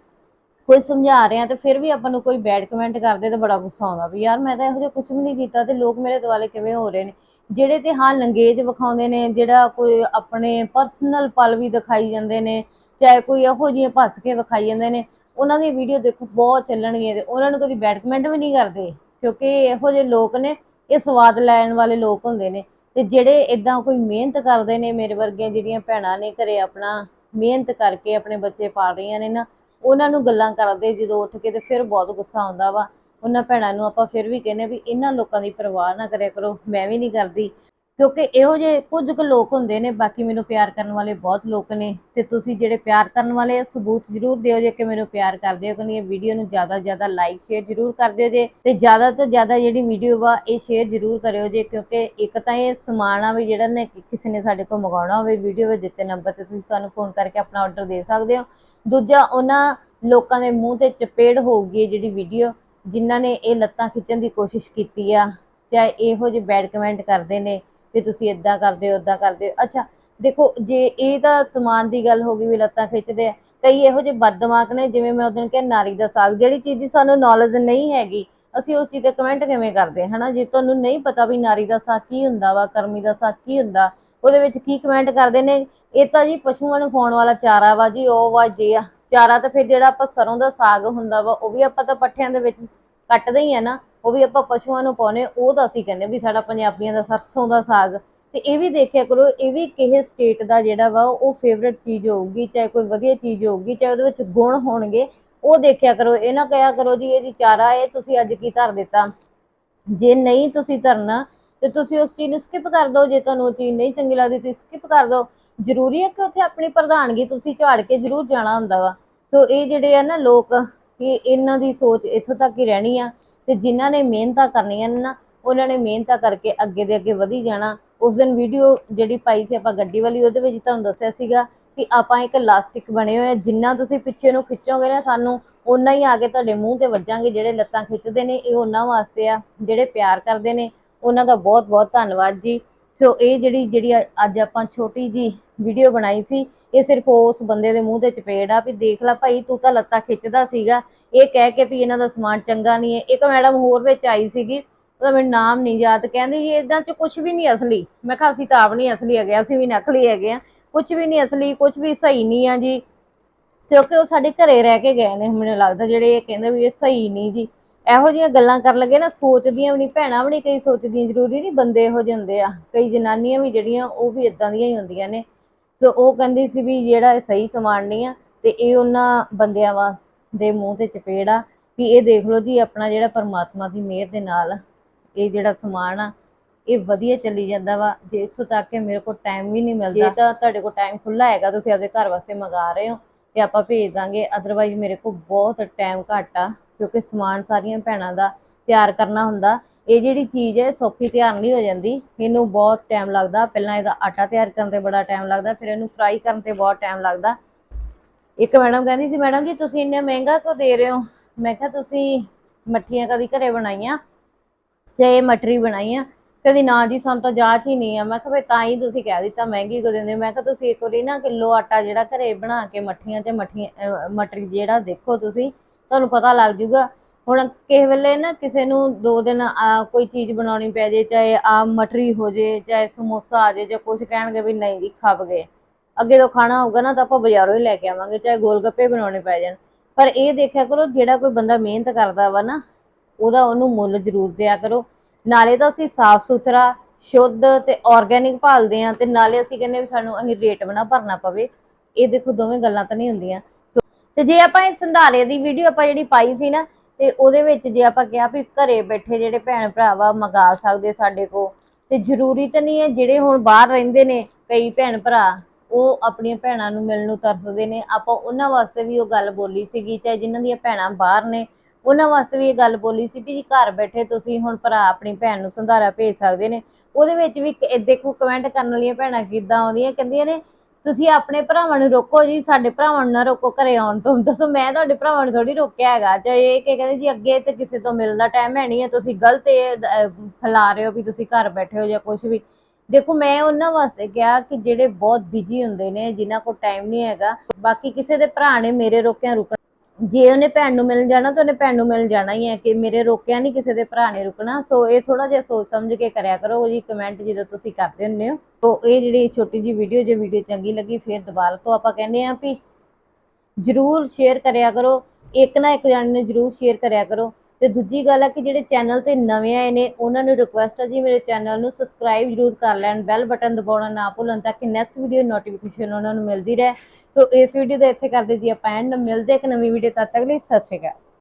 ਕੋਈ ਸਮਝਾ ਰਹੇ ਰਿਹਾ ਤੇ ਫਿਰ ਵੀ ਆਪਾਂ ਨੂੰ ਕੋਈ ਬੈਡ ਕਮੈਂਟ ਕਰਦੇ ਤਾਂ ਬੜਾ ਗੁੱਸਾ ਆਉਂਦਾ ਵੀ, ਯਾਰ, ਮੈਂ ਤਾਂ ਇਹੋ ਜਿਹਾ ਕੁਝ ਵੀ ਨਹੀਂ ਕੀਤਾ ਤੇ ਲੋਕ ਮੇਰੇ ਦੁਆਲੇ ਕਿਵੇਂ ਹੋ ਰਹੇ ਨੇ? ਜਿਹੜੇ ਤੇ ਹਾਂ ਲੰਗੇਜ ਵਿਖਾਉਂਦੇ ਨੇ, ਜਿਹੜਾ ਕੋਈ ਆਪਣੇ ਪਰਸਨਲ ਪਲ ਵੀ ਦਿਖਾਈ ਜਾਂਦੇ ਨੇ, ਚਾਹੇ ਕੋਈ ਇਹੋ ਜਿਹੀਆਂ ਭੱਸ ਕੇ ਵਿਖਾਈ ਜਾਂਦੇ ਨੇ, ਉਹਨਾਂ ਦੀ ਵੀਡੀਓ ਦੇਖੋ ਬਹੁਤ ਚੱਲਣਗੀਆਂ ਤੇ ਉਹਨਾਂ ਨੂੰ ਕਦੀ ਬੈਡ ਕਮੈਂਟ ਵੀ ਨਹੀਂ ਕਰਦੇ, ਕਿਉਂਕਿ ਇਹੋ ਜਿਹੇ ਲੋਕ ਨੇ, ਇਹ ਸਵਾਦ ਲੈਣ ਵਾਲੇ ਲੋਕ ਹੁੰਦੇ ਨੇ, ਤੇ ਜਿਹੜੇ ਇਦਾਂ ਕੋਈ ਮਿਹਨਤ ਕਰਦੇ ਨੇ ਮੇਰੇ ਵਰਗੀਆਂ ਜਿਹੜੀਆਂ ਭੈਣਾਂ ਨੇ ਘਰੇ ਆਪਣਾ ਮਿਹਨਤ ਕਰਕੇ ਆਪਣੇ ਬੱਚੇ ਪਾਲ ਰਹੀਆਂ ਨੇ ਨਾ, ਉਹਨਾਂ ਨੂੰ ਗੱਲਾਂ ਕਰਦੇ ਜਦੋਂ ਉੱਠ ਕੇ ਤੇ ਫਿਰ ਬਹੁਤ ਗੁੱਸਾ ਆਉਂਦਾ ਵਾ ਉਹਨਾਂ ਭੈਣਾਂ ਨੂੰ ਆਪਾਂ ਫਿਰ ਵੀ ਕਹਿੰਦੇ ਵੀ ਇਹਨਾਂ ਲੋਕਾਂ ਦੀ ਪਰਵਾਹ ਨਾ ਕਰਿਆ ਕਰੋ ਮੈਂ ਵੀ ਨਹੀਂ ਕਰਦੀ। ਕਿਉਂਕਿ ਇਹੋ ਜਿਹੇ ਕੁਝ ਕੁ ਲੋਕ ਹੁੰਦੇ ਨੇ ਬਾਕੀ ਮੈਨੂੰ ਪਿਆਰ ਕਰਨ ਵਾਲੇ ਬਹੁਤ ਲੋਕ ਨੇ ਤੇ ਤੁਸੀਂ ਜਿਹੜੇ ਪਿਆਰ ਕਰਨ ਵਾਲੇ ਆ, ਸਬੂਤ ਜ਼ਰੂਰ ਦਿਓ ਜੇ ਕਿ ਮੈਨੂੰ ਪਿਆਰ ਕਰਦੇ ਹੋ ਕਿ ਇਹ ਵੀਡੀਓ ਨੂੰ ਜ਼ਿਆਦਾ ਤੋਂ ਜ਼ਿਆਦਾ ਲਾਈਕ ਸ਼ੇਅਰ ਜ਼ਰੂਰ ਕਰ ਦਿਓ ਜੇ ਤੇ ਜ਼ਿਆਦਾ ਤੋਂ ਜ਼ਿਆਦਾ ਜਿਹੜੀ ਵੀਡੀਓ ਵਾ ਇਹ ਸ਼ੇਅਰ ਜ਼ਰੂਰ ਕਰਿਓ ਜੇ ਕਿਉਂਕਿ ਇੱਕ ਤਾਂ ਇਹ ਸਮਾਨ ਆ ਵੀ ਜਿਹੜਾ ਨੇ ਕਿਸੇ ਨੇ ਸਾਡੇ ਕੋਲ ਮੰਗਾਉਣਾ ਹੋਵੇ ਵੀਡੀਓ ਵਿੱਚ ਦਿੱਤੇ ਨੰਬਰ ਤੇ ਤੁਸੀਂ ਸਾਨੂੰ ਫੋਨ ਕਰਕੇ ਆਪਣਾ ਆਰਡਰ ਦੇ ਸਕਦੇ ਹੋ। ਦੂਜਾ ਉਹਨਾਂ ਲੋਕਾਂ ਦੇ ਮੂੰਹ ਤੇ ਚਪੇੜ ਹੋਊਗੀ ਜਿਹੜੀ ਵੀਡੀਓ ਜਿਨ੍ਹਾਂ ਨੇ ਇਹ ਲੱਤਾਂ ਖਿੱਚਣ ਦੀ ਕੋਸ਼ਿਸ਼ ਕੀਤੀ ਆ, ਚਾਹੇ ਇਹੋ ਜਿਹੇ ਬੈਡ ਕਮੈਂਟ ਕਰਦੇ ਨੇ ਵੀ ਤੁਸੀਂ ਇਦਾਂ ਕਰਦੇ ਹੋ ਉਦਾਂ ਕਰਦੇ ਹੋ। ਅੱਛਾ, ਦੇਖੋ, ਜੇ ਇਹ ਤਾਂ ਸਮਾਨ ਦੀ ਗੱਲ ਹੋ ਗਈ ਵੀ ਲੱਤਾਂ ਖਿੱਚਦੇ ਆ, ਕਈ ਇਹੋ ਜਿਹੇ ਬਦਦਮਾਗ ਨੇ, ਜਿਵੇਂ ਮੈਂ ਉਦੋਂ ਕਿਹਾ ਨਾਰੀ ਦਾ ਸਾਗ, ਜਿਹੜੀ ਚੀਜ਼ ਦੀ ਸਾਨੂੰ ਨੌਲੇਜ ਨਹੀਂ ਹੈਗੀ, ਅਸੀਂ ਉਸ ਚੀਜ਼ ਤੇ ਕਮੈਂਟ ਕਿਵੇਂ ਕਰਦੇ ਹਾਂ ਹਨਾ? ਜੇ ਤੁਹਾਨੂੰ ਨਹੀਂ ਪਤਾ ਵੀ ਨਾਰੀ ਦਾ ਸਾਗ ਕੀ ਹੁੰਦਾ ਵਾ, ਕਰਮੀ ਦਾ ਸਾਗ ਕੀ ਹੁੰਦਾ, ਉਹਦੇ ਵਿੱਚ ਕੀ ਕਮੈਂਟ ਕਰਦੇ ਨੇ? ਇਹ ਤਾਂ ਜੀ ਪਸ਼ੂਆਂ ਨੂੰ ਖਾਣ ਵਾਲਾ ਚਾਰਾ ਵਾ ਜੀ, ਉਹ ਵਾ, ਜੇ ਆ। ਚਾਰਾ ਤਾਂ ਫਿਰ ਜਿਹੜਾ ਆਪਾਂ ਸਰੋਂ ਦਾ ਸਾਗ ਹੁੰਦਾ ਵਾ, ਉਹ ਵੀ ਆਪਾਂ ਤਾਂ ਪੱਠਿਆਂ ਦੇ ਵਿੱਚ ਕੱਟਦੇ ਹੀ ਆ ਨਾ, ਉਹ ਵੀ ਆਪਾਂ ਪਸ਼ੂਆਂ ਨੂੰ ਪਾਉਨੇ ਉਹ ਤਾਂ ਅਸੀਂ ਕਹਿੰਦੇ ਵੀ ਸਾਡਾ ਪੰਜਾਬੀਆਂ ਦਾ ਸਰਸੋਂ ਦਾ ਸਾਗ। ਤੇ ਇਹ ਵੀ ਦੇਖਿਆ ਕਰੋ, ਇਹ ਵੀ ਕਿਸੇ ਸਟੇਟ ਦਾ ਜਿਹੜਾ ਵਾ, ਉਹ ਫੇਵਰਟ ਚੀਜ਼ ਹੋਊਗੀ, ਚਾਹੇ ਕੋਈ ਵਧੀਆ ਚੀਜ਼ ਹੋਊਗੀ, ਚਾਹੇ ਉਹਦੇ ਵਿੱਚ ਗੁਣ ਹੋਣਗੇ, ਉਹ ਦੇਖਿਆ ਕਰੋ, ਇਹ ਨਾ ਕਹਿਆ ਕਰੋ ਜੀ, ਇਹ ਜੀ ਚਾਰਾ ਇਹ ਤੁਸੀਂ ਅੱਜ ਕੀ ਧਰ ਦਿੱਤਾ? ਜੇ ਨਹੀਂ ਤੁਸੀਂ ਧਰਨਾ, ਤੇ ਤੁਸੀਂ ਉਸ ਚੀਜ਼ ਨੂੰ ਸਕਿਪ ਕਰ ਦਿਓ, ਜੇ ਤੁਹਾਨੂੰ ਉਹ ਚੀਜ਼ ਨਹੀਂ ਚੰਗੀ ਲੱਗਦੀ, ਤੁਸੀਂ ਸਕਿਪ ਕਰ ਦਿਓ। ਜ਼ਰੂਰੀ ਹੈ ਕਿ ਉੱਥੇ ਆਪਣੀ ਪ੍ਰਧਾਨਗੀ ਤੁਸੀਂ ਝਾੜ ਕੇ ਜ਼ਰੂਰ ਜਾਣਾ ਹੁੰਦਾ ਵਾ। ਸੋ ਇਹ ਜਿਹੜੇ ਆ ਨਾ ਲੋਕ, ਇਹ ਇਹਨਾਂ ਦੀ ਸੋਚ ਇੱਥੋਂ ਤੱਕ ਹੀ ਰਹਿਣੀ ਆ ਤੇ ਜਿਨ੍ਹਾਂ ਨੇ ਮਿਹਨਤਾਂ ਕਰਨੀਆਂ ਨੇ ਨਾ, ਉਹਨਾਂ ਨੇ ਮਿਹਨਤਾਂ ਕਰਕੇ ਅੱਗੇ ਦੇ ਅੱਗੇ ਵਧੀ ਜਾਣਾ। ਉਸ ਦਿਨ ਵੀਡੀਓ ਜਿਹੜੀ ਪਾਈ ਸੀ ਆਪਾਂ ਗੱਡੀ ਵਾਲੀ, ਉਹਦੇ ਵਿੱਚ ਤੁਹਾਨੂੰ ਦੱਸਿਆ ਸੀਗਾ ਕਿ ਆਪਾਂ ਇੱਕ ਇਲਾਸਟਿਕ ਬਣੇ ਹੋਏ ਆ, ਜਿੰਨਾ ਤੁਸੀਂ ਪਿੱਛੇ ਨੂੰ ਖਿੱਚੋਗੇ ਨਾ ਸਾਨੂੰ, ਓਨਾ ਹੀ ਆ ਕੇ ਤੁਹਾਡੇ ਮੂੰਹ ਤੇ ਵੱਜਾਂਗੇ। ਜਿਹੜੇ ਲੱਤਾਂ ਖਿੱਚਦੇ ਨੇ, ਇਹ ਉਹਨਾਂ ਵਾਸਤੇ ਆ, ਜਿਹੜੇ ਪਿਆਰ ਕਰਦੇ ਨੇ। ਉਹਨਾਂ ਦਾ ਬਹੁਤ ਬਹੁਤ ਧੰਨਵਾਦ ਜੀ। ਸੋ ਇਹ ਜਿਹੜੀ ਜਿਹੜੀ ਅੱਜ ਆਪਾਂ ਛੋਟੀ ਜੀ ਵੀਡੀਓ ਬਣਾਈ ਸੀ, ਇਹ ਸਿਰਫ ਉਸ ਬੰਦੇ ਦੇ ਮੂੰਹ ਤੇ ਚਪੇੜ ਆ ਵੀ ਦੇਖ ਲੈ ਭਾਈ, ਤੂੰ ਤਾਂ ਲੱਤਾਂ ਖਿੱਚਦਾ ਸੀਗਾ। ਇਹ ਕਹਿ ਕੇ ਵੀ ਇਹਨਾਂ ਦਾ ਸਮਾਨ ਚੰਗਾ ਨਹੀਂ ਹੈ। ਇੱਕ ਮੈਡਮ ਹੋਰ ਵਿੱਚ ਆਈ ਸੀਗੀ, ਉਹਦਾ ਮੈਨੂੰ ਨਾਮ ਨਹੀਂ ਯਾਦ। ਕਹਿੰਦੀ ਜੀ ਇਦਾਂ ਚ ਕੁਝ ਵੀ ਨਹੀਂ ਅਸਲੀ। ਮੈਂ ਕਿਹਾ, ਅਸੀਂ ਤਾਂ ਆਪ ਨਹੀਂ ਅਸਲੀ ਹੈਗੇ, ਅਸੀਂ ਵੀ ਨਕਲੀ ਹੈਗੇ ਆ। ਕੁਝ ਵੀ ਨਹੀਂ ਅਸਲੀ ਕੁਝ ਵੀ ਸਹੀ ਨਹੀਂ ਆ ਜੀ। ਕਿਉਂਕਿ ਉਹ ਸਾਡੇ ਘਰੇ ਰਹਿ ਕੇ ਗਏ ਨੇ, ਮੈਨੂੰ ਲੱਗਦਾ, ਜਿਹੜੇ ਇਹ ਕਹਿੰਦੇ ਵੀ ਇਹ ਸਹੀ ਨਹੀਂ ਜੀ। ਇਹੋ ਜਿਹੀਆਂ ਗੱਲਾਂ ਕਰਨ ਲੱਗੇ ਨਾ, ਸੋਚਦੀਆਂ ਵੀ ਨਹੀਂ, ਭੈਣਾਂ ਵੀ ਨਹੀਂ ਕਈ ਸੋਚਦੀਆਂ, ਜ਼ਰੂਰੀ ਨਹੀਂ ਬੰਦੇ ਇਹੋ ਜਿਹੇ ਹੁੰਦੇ ਆ। ਕਈ ਜਨਾਨੀਆਂ ਵੀ ਜਿਹੜੀਆਂ, ਉਹ ਵੀ ਇਦਾਂ ਦੀਆਂ ਹੀ ਹੁੰਦੀਆਂ ਨੇ। ਸੋ ਉਹ ਕਹਿੰਦੀ ਸੀ ਵੀ ਜਿਹੜਾ ਸਹੀ ਸਮਾਨ ਨਹੀਂ ਆ, ਤੇ ਇਹ ਉਹਨਾਂ ਬੰਦਿਆਂ ਵਾ ਦੇ ਮੂੰਹ ਤੇ ਚਪੇੜ ਆ ਵੀ ਇਹ ਦੇਖ ਲਓ ਜੀ, ਆਪਣਾ ਜਿਹੜਾ ਪਰਮਾਤਮਾ ਦੀ ਮਿਹਰ ਦੇ ਨਾਲ ਇਹ ਜਿਹੜਾ ਸਮਾਨ ਆ, ਇਹ ਵਧੀਆ ਚੱਲੀ ਜਾਂਦਾ ਵਾ। ਜੇ ਇੱਥੋਂ ਤੱਕ ਕਿ ਮੇਰੇ ਕੋਲ ਟਾਈਮ ਵੀ ਨਹੀਂ ਮਿਲਦਾ। ਜੇ ਤਾਂ ਤੁਹਾਡੇ ਕੋਲ ਟਾਈਮ ਖੁੱਲਾ ਹੈਗਾ, ਤੁਸੀਂ ਆਪਦੇ ਘਰ ਵਾਸਤੇ ਮੰਗਾ ਰਹੇ ਹੋ, ਤੇ ਆਪਾਂ ਭੇਜ ਦਾਂਗੇ। ਅਦਰਵਾਈਜ਼ ਮੇਰੇ ਕੋਲ ਬਹੁਤ ਟਾਈਮ ਘੱਟ ਆ। ਕਿਉਂਕਿ ਸਮਾਨ ਸਾਰੀਆਂ ਭੈਣਾਂ ਦਾ ਤਿਆਰ ਕਰਨਾ ਹੁੰਦਾ। ਇਹ ਜਿਹੜੀ ਚੀਜ਼ ਹੈ, ਸੌਖੀ ਤਿਆਰ ਨਹੀਂ ਹੋ ਜਾਂਦੀ। ਇਹਨੂੰ ਬਹੁਤ ਟਾਈਮ ਲੱਗਦਾ। ਪਹਿਲਾਂ ਇਹਦਾ ਆਟਾ ਤਿਆਰ ਕਰਨ ਤੇ ਬੜਾ ਟਾਈਮ ਲੱਗਦਾ। ਫਿਰ ਇਹਨੂੰ ਫਰਾਈ ਕਰਨ ਤੇ ਬਹੁਤ ਟਾਈਮ ਲੱਗਦਾ। ਇੱਕ ਮੈਡਮ ਕਹਿੰਦੀ ਸੀ ਮੈਡਮ ਜੀ, ਤੁਸੀਂ ਇੰਨਾ ਮਹਿੰਗਾ ਕਿਉਂ ਦੇ ਰਹੇ ਹੋ? ਮੈਂ ਕਿਹਾ, ਤੁਸੀਂ ਮੱਠੀਆਂ ਕਦੀ ਘਰੇ ਬਣਾਈਆਂ? ਚਾਹੇ ਮਟਰੀ ਬਣਾਈਆਂ? ਕਦੀ ਨਾ ਜੀ, ਸਾਨੂੰ ਤਾਂ ਜਾਚ ਹੀ ਨਹੀਂ ਆ। ਮੈਂ ਕਿਹਾ ਵੀ ਤਾਂ ਹੀ ਤੁਸੀਂ ਕਹਿ ਦਿੱਤਾ, ਮਹਿੰਗੀ ਕਿਉਂ ਦਿੰਦੇ ਹੋ? ਮੈਂ ਕਿਹਾ, ਤੁਸੀਂ ਇੱਕ ਵਾਰੀ ਨਾ ਕਿਲੋ ਆਟਾ ਜਿਹੜਾ ਘਰੇ ਬਣਾ ਕੇ ਮੱਠੀਆਂ ਤੇ ਮੱਠੀਆਂ ਮਟਰੀ ਜਿਹੜਾ ਦੇਖੋ ਤੁਸੀਂ ਤੁਹਾਨੂੰ ਪਤਾ ਲੱਗ ਜੂਗਾ। ਹੁਣ ਕਿਸੇ ਵੇਲੇ ਨਾ ਕਿਸੇ ਨੂੰ ਦੋ ਦਿਨ ਕੋਈ ਚੀਜ਼ ਬਣਾਉਣੀ ਪੈ ਜੇ, ਚਾਹੇ ਆ ਮਟਰੀ ਹੋ ਜੇ, ਚਾਹੇ ਸਮੋਸਾ ਆ ਜੇ, ਜਾਂ ਕੁਝ ਕਹਿਣਗੇ ਵੀ ਨਹੀਂ ਜੀ ਖੱਪ ਗਏ ਅੱਗੇ ਤੋਂ ਖਾਣਾ ਹੋਊਗਾ ਨਾ ਤਾਂ ਆਪਾਂ ਬਾਜ਼ਾਰੋਂ ਹੀ ਲੈ ਕੇ ਆਵਾਂਗੇ, ਚਾਹੇ ਗੋਲ ਗੱਪੇ ਬਣਾਉਣੇ ਪੈ ਜਾਣ। ਪਰ ਇਹ ਦੇਖਿਆ ਕਰੋ, ਜਿਹੜਾ ਕੋਈ ਬੰਦਾ ਮਿਹਨਤ ਕਰਦਾ ਵਾ ਨਾ, ਉਹਦਾ ਉਹਨੂੰ ਮੁੱਲ ਜ਼ਰੂਰ ਦਿਆ ਕਰੋ। ਨਾਲੇ ਤਾਂ ਅਸੀਂ ਸਾਫ਼ ਸੁਥਰਾ ਸ਼ੁੱਧ ਤੇ ਆਰਗੈਨਿਕ ਭਾਲਦੇ ਆ ਤੇ ਨਾਲੇ ਅਸੀਂ ਕਹਿੰਦੇ ਵੀ ਸਾਨੂੰ ਅਸੀਂ ਰੇਟ ਬਣਾ ਭਰਨਾ ਪਵੇ। ਇਹ ਦੇਖੋ ਦੋਵੇਂ ਗੱਲਾਂ ਤਾਂ ਨਹੀਂ ਹੁੰਦੀਆਂ। ਤੇ ਜੇ ਆਪਾਂ ਇਹ ਸੰਧਾਰੇ ਦੀ ਵੀਡੀਓ ਆਪਾਂ ਜਿਹੜੀ ਪਾਈ ਸੀ ਨਾ, ਤੇ ਉਹਦੇ ਵਿੱਚ ਜੇ ਆਪਾਂ ਕਿਹਾ ਵੀ ਘਰੇ ਬੈਠੇ ਜਿਹੜੇ ਭੈਣ ਭਰਾ ਵਾ ਮੰਗਾ ਸਕਦੇ ਸਾਡੇ ਕੋ ਤੇ ਜ਼ਰੂਰੀ ਤਾਂ ਨਹੀਂ ਹੈ ਜਿਹੜੇ ਹੁਣ ਬਾਹਰ ਰਹਿੰਦੇ ਨੇ ਕਈ ਭੈਣ ਭਰਾ, ਉਹ ਆਪਣੀਆਂ ਭੈਣਾਂ ਨੂੰ ਮਿਲਣ ਨੂੰ ਤਰਸਦੇ ਨੇ। ਆਪਾਂ ਉਹਨਾਂ ਵਾਸਤੇ ਵੀ ਉਹ ਗੱਲ ਬੋਲੀ ਸੀਗੀ, ਚਾਹੇ ਜਿਨ੍ਹਾਂ ਦੀਆਂ ਭੈਣਾਂ ਬਾਹਰ ਨੇ, ਉਹਨਾਂ ਵਾਸਤੇ ਵੀ ਇਹ ਗੱਲ ਬੋਲੀ ਸੀ ਵੀ ਜੀ ਘਰ ਬੈਠੇ ਤੁਸੀਂ ਹੁਣ ਭਰਾ ਆਪਣੀ ਭੈਣ ਨੂੰ ਸੰਧਾਰਾ ਭੇਜ ਸਕਦੇ ਨੇ। ਉਹਦੇ ਵਿੱਚ ਵੀ ਦੇਖੋ ਕਮੈਂਟ ਕਰਨ ਵਾਲੀਆਂ ਭੈਣਾਂ ਕਿੱਦਾਂ ਆਉਂਦੀਆਂ, ਕਹਿੰਦੀਆਂ ਨੇ ਤੁਸੀਂ ਆਪਣੇ ਭਰਾਵਾਂ ਨੂੰ ਰੋਕੋ ਜੀ, ਸਾਡੇ ਭਰਾਵਾਂ ਨੂੰ ਨਾ ਰੋਕੋ ਘਰੇ ਆਉਣ ਤੋਂ। ਦੱਸੋ, ਮੈਂ ਤੁਹਾਡੇ ਭਰਾਵਾਂ ਨੂੰ ਥੋੜੀ ਰੋਕਿਆ ਹੈਗਾ। ਚਾਹੇ ਇਹ ਕਿ ਕਹਿੰਦੇ ਜੀ, ਅੱਗੇ ਤੇ ਕਿਸੇ ਤੋਂ ਮਿਲਦਾ ਟਾਈਮ ਹੈ ਨਹੀਂ ਹੈ। ਤੁਸੀਂ ਗਲਤ ਇਹ ਫੈਲਾ ਰਹੇ ਹੋ ਵੀ ਤੁਸੀਂ ਘਰ ਬੈਠੇ ਹੋ ਜਾਂ ਕੁਝ ਵੀ। ਦੇਖੋ, ਮੈਂ ਉਹਨਾਂ ਵਾਸਤੇ ਕਿਹਾ ਕਿ ਜਿਹੜੇ ਬਹੁਤ ਬਿਜ਼ੀ ਹੁੰਦੇ ਨੇ, ਜਿਨ੍ਹਾਂ ਕੋਲ ਟਾਈਮ ਨਹੀਂ ਹੈਗਾ, ਬਾਕੀ ਕਿਸੇ ਦੇ ਭਰਾ ਨੇ ਮੇਰੇ ਰੋਕਿਆ ਰੁਕਣਾ ਜੇ ਉਹਨੇ ਭੈਣ ਨੂੰ ਮਿਲਣ ਜਾਣਾ ਤਾਂ ਉਹਨੇ ਭੈਣ ਨੂੰ ਮਿਲਣ ਜਾਣਾ ਹੀ ਹੈ ਕਿ ਮੇਰੇ ਰੋਕਿਆ ਨਹੀਂ ਕਿਸੇ ਦੇ ਭਰਾ ਨੇ ਰੁਕਣਾ। ਸੋ ਇਹ ਥੋੜਾ ਜਿਹਾ ਸੋਚ ਸਮਝ ਕੇ ਕਰਿਆ ਕਰੋ ਜੀ ਕਮੈਂਟ ਜਦੋਂ ਤੁਸੀਂ ਕਰਦੇ ਹੁੰਦੇ ਹੋ। ਸੋ ਇਹ ਜਿਹੜੀ ਛੋਟੀ ਜੀ ਵੀਡੀਓ ਜੇ ਵੀਡੀਓ ਚੰਗੀ ਲੱਗੀ ਫਿਰ ਦੁਬਾਰਾ ਤੋਂ ਆਪਾਂ ਕਹਿੰਦੇ ਆਂ ਵੀ ਜਰੂਰ ਸ਼ੇਅਰ ਕਰਿਆ ਕਰੋ। ਇੱਕ ਨਾ ਇੱਕ ਜਾਣੇ ਨੂੰ ਜਰੂਰ ਸ਼ੇਅਰ ਕਰਿਆ ਕਰੋ। ਤੇ ਦੂਜੀ ਗੱਲ ਹੈ ਕਿ ਜਿਹੜੇ ਚੈਨਲ ਤੇ ਨਵੇਂ ਆਏ ਨੇ, ਉਹਨਾਂ ਨੂੰ ਰਿਕੁਐਸਟ ਹੈ ਜੀ ਮੇਰੇ ਚੈਨਲ ਨੂੰ ਸਬਸਕ੍ਰਾਈਬ ਜਰੂਰ ਕਰ ਲੈਣ ਬੈਲ ਬਟਨ ਦਬਾਉਣਾ ਨਾ ਭੁੱਲਣ ਤਾਂ ਕਿ ਨੈਕਸਟ ਵੀਡੀਓ ਨੋਟੀਫਿਕੇਸ਼ਨ ਉਹਨਾਂ ਨੂੰ ਮਿਲਦੀ ਰਹੇ। ਸੋ ਇਸ ਵੀਡੀਓ ਦਾ ਇੱਥੇ ਕਰਦੇ ਜੀ ਆਪਾਂ ਐਂਡ ਮਿਲਦੇ ਇੱਕ ਨਵੀਂ ਵੀਡੀਓ ਤਦ ਤੱਕ ਲਈ। ਸਤਿ ਸ਼੍ਰੀ ਅਕਾਲ।